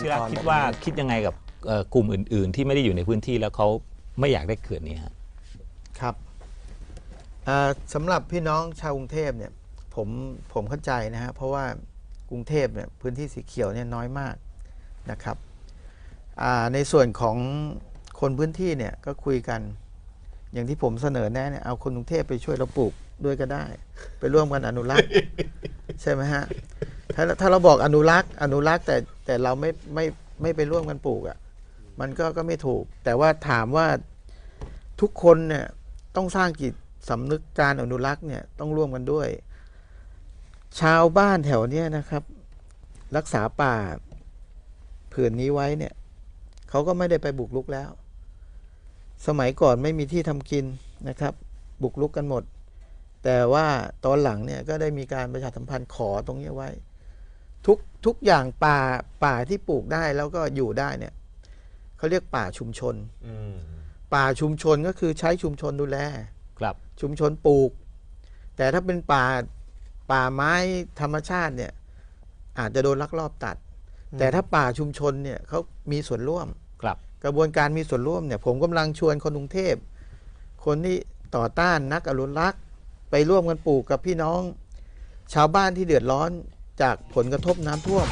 ชิระสิรินทรคิดบอกว่าอย่างนี้คิดยังไงกับเอ่อกลุ่มอื่น ๆ ที่ไม่ได้อยู่ในพื้นที่แล้วเขาไม่อยากได้เขื่อนนี้ฮะครับอ่าสำหรับพี่น้องชาวกรุงเทพเนี่ยผมผมเข้าใจนะฮะเพราะว่ากรุงเทพเนี่ยพื้นที่สีเขียวเนี่ยน้อยมากนะครับอ่าในส่วนของคนพื้นที่เนี่ยก็คุยกันอย่างที่ผมเสนอแนะเนี่ยเอาคนกรุงเทพไปช่วยเราปลูกด้วยก็ได้ ไปร่วมกันอนุรักษ์ ใช่ไหมฮะถ้าถ้าเราบอกอนุรักษ์ อนุรักษ์แต่ แต่เราไม่ไม่ไม่ไปร่วมกันปลูกอะ่ะมันก็ก็ไม่ถูก แต่ว่าถามว่าทุกคนเนี่ยต้องสร้างจิตสำนึกการอนุรักษ์เนี่ยต้องร่วมกันด้วย ชาวบ้านแถวเนี้ยนะครับ รักษาป่าผืนนี้ไว้เนี่ยเขาก็ไม่ได้ไปบุกรุกแล้ว สมัยก่อนไม่มีที่ทำกินนะครับ บุกรุกกันหมด แต่ว่าตอนหลังเนี่ยก็ได้มีการประชาสัมพันธ์ขอตรงนี้ไว้ ทุกทุกอย่างป่าป่าที่ปลูกได้แล้วก็อยู่ได้เนี่ยเขาเรียกป่าชุมชนป่าชุมชนก็คือใช้ชุมชนดูแล ครับ ชุมชนปลูก แต่ถ้าเป็นป่าป่าไม้ธรรมชาติเนี่ย อาจจะโดนลักลอบตัด แต่ถ้าป่าชุมชนเนี่ยเขามีส่วนร่วม ครับ กระบวนการมีส่วนร่วมเนี่ย ผมกำลังชวนคนกรุงเทพ คนที่ต่อต้านนักอนุรักษ์ ไปร่วมกันปลูกกับพี่น้อง ชาวบ้านที่เดือดร้อน จากผลกระทบน้ำท่วม